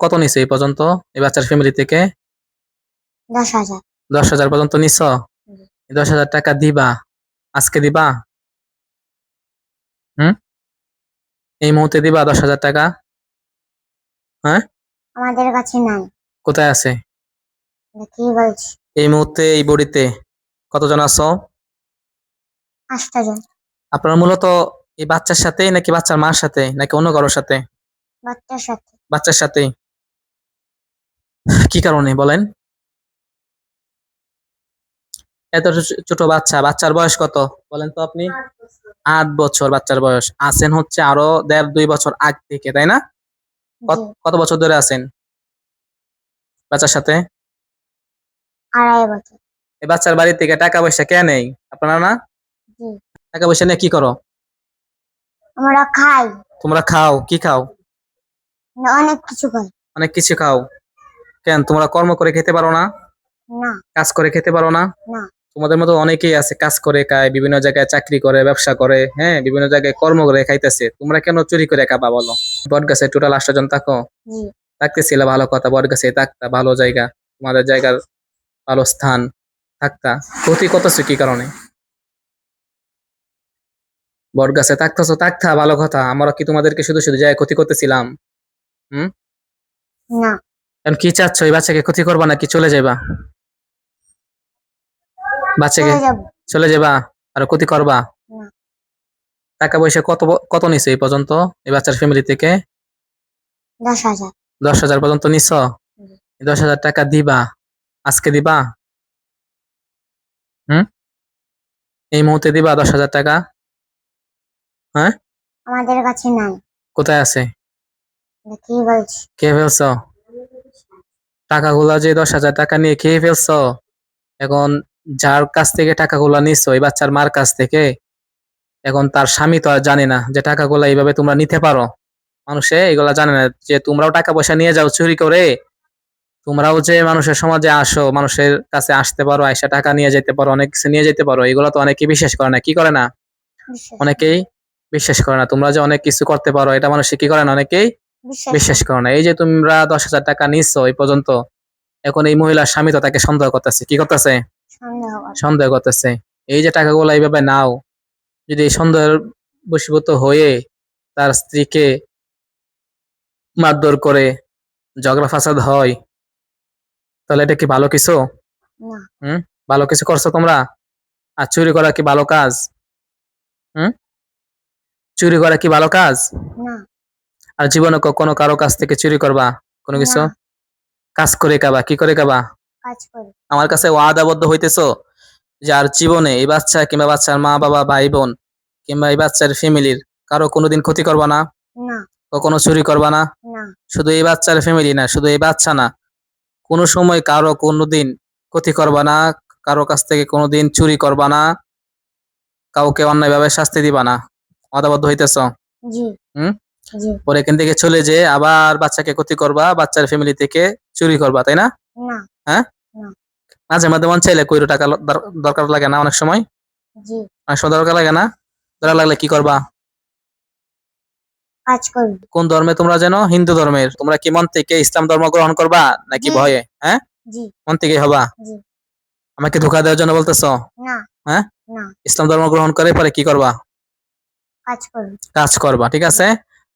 কত নিছো এই পর্যন্ত? এই বাচ্চার ফ্যামিলি থেকে? দশ হাজার। দশ হাজার পর্যন্ত নিছ? দশ হাজার টাকা দিবা। আজকে দিবা? হুম? এই মুহূর্তে দিবা দশ হাজার টাকা? হ্যাঁ? আমাদের কাছে নাই। কোথায় আছে? কি বলছি? এই মুহূর্তে এই বডিতে। কতজন আছো? আটটা জন। আপনারা মূলত এই বাচ্চার সাথে নাকি বাচ্চার মার সাথে নাকি অন্য কারোর সাথে? বাচ্চার সাথে। বাচ্চার সাথে কি কারণে বলেন? এত ছোট বাচ্চা বাচ্চার বয়স কত? বলেন তো আপনি। আট বছর। বাচ্চার বয়স। আছেন হচ্ছে আরও দেড় দুই বছর আগ থেকে তাই না? কত- বছর ধরে আছেন? বাচ্চার সাথে? আড়াই বছর। এই বাচ্চার বাড়ি থেকে টাকা পয়সা কে নেই আপনারা না টাকা পয়সা নিয়ে কি করো? আমরা খাই। তোমরা খাও কি খাও? অনেক কিছু খাই। অনেক কিছু খাও। কেন তোমরা কর্ম করে খেতে পারো না? কাজ করে খেতে পারো না? তোমাদের মতো অনেকেই আছে কাজ করে খায় বিভিন্ন জায়গায় চাকরি করে ব্যবসা করে হ্যাঁ বিভিন্ন জায়গায় কর্ম করে খাইতেছে। তোমরা কেন চুরি করে খাবা বলো? বট গাছে টোটাল আটটা জন থাকো? থাকতেছিল ভালো কথা বট গাছে থাকতা ভালো জায়গা। তোমাদের জায়গার ভালো স্থান থাকতা। ক্ষতি করতেছো কি কারণে? বট গাছে থাকতেছো থাকতা ভালো কথা। আমরা কি তোমাদেরকে শুধু শুধু জায়গায় ক্ষতি করতেছিলাম? না। এখন কি চাচ্ছ? এই বাচ্চাকে ক্ষতি করবা নাকি চলে যাবা বাচ্চাকে চলে যাবা। আর ক্ষতি করবা? টাকা পয়সা কত কত নিছো এই পর্যন্ত? এই বাচ্চার ফ্যামিলি থেকে? দশ হাজার। পর্যন্ত নিছো? দশ হাজার টাকা দিবা? আজকে দিবা? হুম? এই মুহূর্তে দিবা দশ হাজার টাকা? আমাদের কাছে নাই। কোথায় আছে? কি বলছি? কে টাকাগুলা যে দশ হাজার টাকা নিয়ে খেয়ে ফেলছো এখন যার কাছ থেকে টাকাগুলা নিছো এই বাচ্চার মার কাছ থেকে এখন তার স্বামী তো আর জানে না যে টাকাগুলা এইভাবে তোমরা নিতে পারো। মানুষে এগুলা জানে না যে তোমরাও টাকা পয়সা নিয়ে যাও চুরি করে তোমরাও যে মানুষের সমাজে আসো মানুষের কাছে আসতে পারো আইসা টাকা নিয়ে যেতে পারো অনেক কিছু নিয়ে যেতে পারো এগুলো তো অনেকেই বিশ্বাস করে না। কি করে না? অনেকেই বিশ্বাস করে না তোমরা যে অনেক কিছু করতে পারো এটা মানুষে কি করে না? অনেকেই বিশ্বাস করো না। এই যে তোমরা দশ হাজার টাকা নিচ্ছ এই পর্যন্ত এখন এই মহিলার স্বামী তো তাকে সন্দেহ করতেছে। কি করতেছে? সন্দেহ করতেছে। এই যে টাকাগুলো এইভাবে নাও যদি এই সন্দেহের বশীভূত হয়ে তার স্ত্রীকে মারধর করে ঝগড়া ফাসাদ হয় তাহলে এটা কি ভালো কিছু? না। ভালো কিছু করছ তোমরা? আর চুরি করা কি ভালো কাজ? হুম? চুরি করা কি ভালো কাজ? আর জীবনে কখনো কারও কাছ থেকে চুরি করবা? কোনো কিছু? কাজ করে কাবা কি করে কাবা আমার কাছে ওয়াদাবদ্ধ হইতেছো যে আর জীবনে এই বাচ্চা কিংবা বাচ্চার মা বাবা ভাই বোন কিংবা এই বাচ্চার ফ্যামিলির কারও কোনোদিন ক্ষতি করবা না? না। কখনো চুরি করবা না? না। শুধু এই বাচ্চার ফ্যামিলি না শুধু এই বাচ্চা না। কোনো সময় কারও কোনোদিন ক্ষতি করবা না কারও কাছ থেকে কোনোদিন চুরি করবা না কাউকে অন্যায়ভাবে শাস্তি দিবা না। ওয়াদাবদ্ধ হইতেছ? জি। হুম? পরে এখান থেকে চলে যে আবার বাচ্চাকে ক্ষতি করবা বাচ্চার ফ্যামিলি থেকে চুরি করবা তাই না? হ্যাঁ? মাঝে মাঝে মন চাইলে কইরো টাকা দরকার লাগে না অনেক সময়। অনেক সময় দরকার লাগে না। দরকার লাগলে কি করবা? কাজ কোন ধর্মে তোমরা যেন? হিন্দু ধর্মের। তোমরা কি মন থেকে ইসলাম ধর্ম গ্রহণ করবা নাকি ভয়ে? হ্যাঁ? মন থেকে হবা? আমাকে ধোকা দেওয়ার জন্য বলতেছো? হ্যাঁ? ইসলাম ধর্ম গ্রহণ করে পরে কি করবা। কাজ করবা ঠিক আছে?